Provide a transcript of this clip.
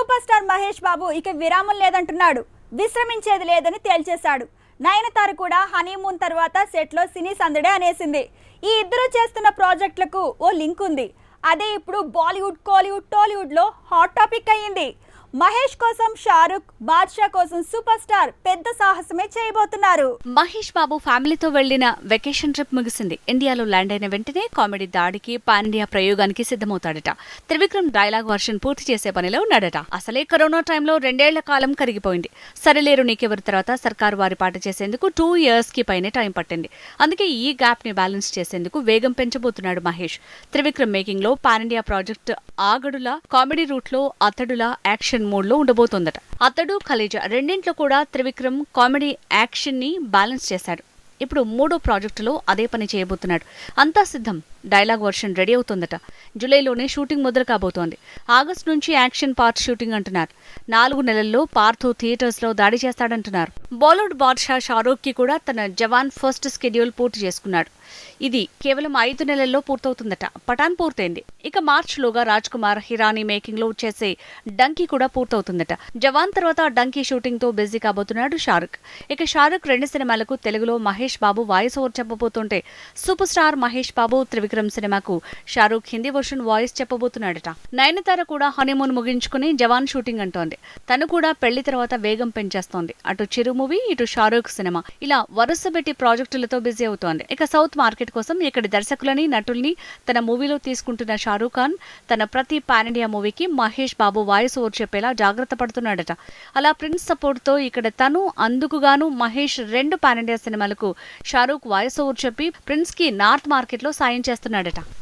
Super star Mahesh బాబు ఇక విరామం లేదంటున్నాడు. విశ్రమించేది లేదని తేల్చేశాడు. నయనతార కూడా హనీమూన్ తర్వాత సెట్లో సినీ సందడే అనేసింది. ఈ ఇద్దరు చేస్తున్న ప్రాజెక్టులకు ఓ లింక్ ఉంది. అదే ఇప్పుడు బాలీవుడ్ కోలీవుడ్ టాలీవుడ్లో హాట్ టాపిక్ అయ్యింది. మహేష్ కోసం షారుఖ్ బాద్షా కోసం సూపర్ స్టార్ పెద్ద సాహసమే చేయబోతున్నారు. మహేష్ బాబు ఫ్యామిలీతో వెళ్ళిన వెకేషన్ ట్రిప్ ముగిసింది. ఇండియాలో ల్యాండ్ అయిన వెంటనే కామెడీ దాడికి పాన్ ఇండియా ప్రయోగానికి సిద్ధమవుతాడట. త్రివిక్రమ్ డైలాగ్ వర్షన్ పూర్తి చేసే పనిలో ఉన్నాడట. అసలే కరోనా టైంలో రెండేళ్ళ కాలం కరిగిపోయింది. సరిలేరు నీకెవరి తర్వాత సర్కారు వారి పాట చేసేందుకు టూ ఇయర్స్కి పైనే టైం పట్టింది. అందుకే ఈ గ్యాప్ని బ్యాలెన్స్ చేసేందుకు వేగం పెంచబోతున్నాడు మహేష్. త్రివిక్రమ్ మేకింగ్లో పాన్ ఇండియా ప్రాజెక్ట్ ఆగడుల కామెడీ రూట్లో అతడుల యాక్షన్ మోడ్లో ఉండబోతోందట. అతడు ఖలీజా రెండింట్లో కూడా త్రివిక్రమ్ కామెడీ యాక్షన్ని బ్యాలెన్స్ చేశాడు. ఇప్పుడు మూడో ప్రాజెక్టులో అదే పని చేయబోతున్నాడు. అంతా సిద్ధం. డైలాగ్ వర్షన్ రెడీ అవుతుందట. జూలైలోనే షూటింగ్ మొదలు కాబోతోంది. ఆగస్టు నుంచి యాక్షన్ పార్ట్ షూటింగ్ అంటున్నారు. నాలుగు నెలల్లో పార్థో థియేటర్స్లో దాడి చేస్తాడంటున్నారు. బాలీవుడ్ బాద్షా షారూఖ్కి కూడా తన జవాన్ ఫస్ట్ స్కెడ్యూల్ పూర్తి చేసుకున్నాడు. ఇది కేవలం ఐదు నెలల్లో పూర్తవుతుందట. పఠాన్ పూర్తయింది. ఇక మార్చ్ లోగా రాజ్ కుమార్ హిరానీ మేకింగ్లో చేసే డంకీ కూడా పూర్తవుతుందట. జవాన్ తర్వాత డంకీ షూటింగ్తో బిజీ కాబోతున్నాడు షారుఖ్ ఇక షారుఖ్ రెండు సినిమాలకు తెలుగులో మహేష్ మహేష్ బాబు వాయిస్ ఓవర్ చెప్పబోతుంటే సూపర్ స్టార్ మహేష్ బాబు త్రివిక్రమ్ సినిమాకు షారూక్ హిందీ వర్షన్ వాయిస్ చెప్పబోతున్నాడట. నయనతార కూడా హనీమూన్ ముగించుకుని జవాన్ షూటింగ్ అంటోంది. తను కూడా పెళ్ళి తర్వాత వేగం పెంచేస్తోంది. అటు చిరు మూవీ ఇటు షారూఖ్ సినిమా. ఇలా వరుస పెట్టి ప్రాజెక్టులతో బిజీ అవుతోంది. ఇక సౌత్ మార్కెట్ కోసం ఇక్కడి దర్శకులని నటుల్ని తన మూవీలో తీసుకుంటున్న షారూక్ ఖాన్ తన ప్రతి పాన్ ఇండియా మూవీకి మహేష్ బాబు వాయిస్ ఓవర్ చెప్పేలా జాగ్రత్త పడుతున్నాడట. అలా ప్రిన్స్ సపోర్ట్తో ఇక్కడ తను అందుకుగాను మహేష్ రెండు పాన్ ఇండియా సినిమాలకు షారూక్ వాయిస్ ఓవర్ చెప్పి ప్రిన్స్కి నార్త్ మార్కెట్లో సాయం చేస్తున్నాడట.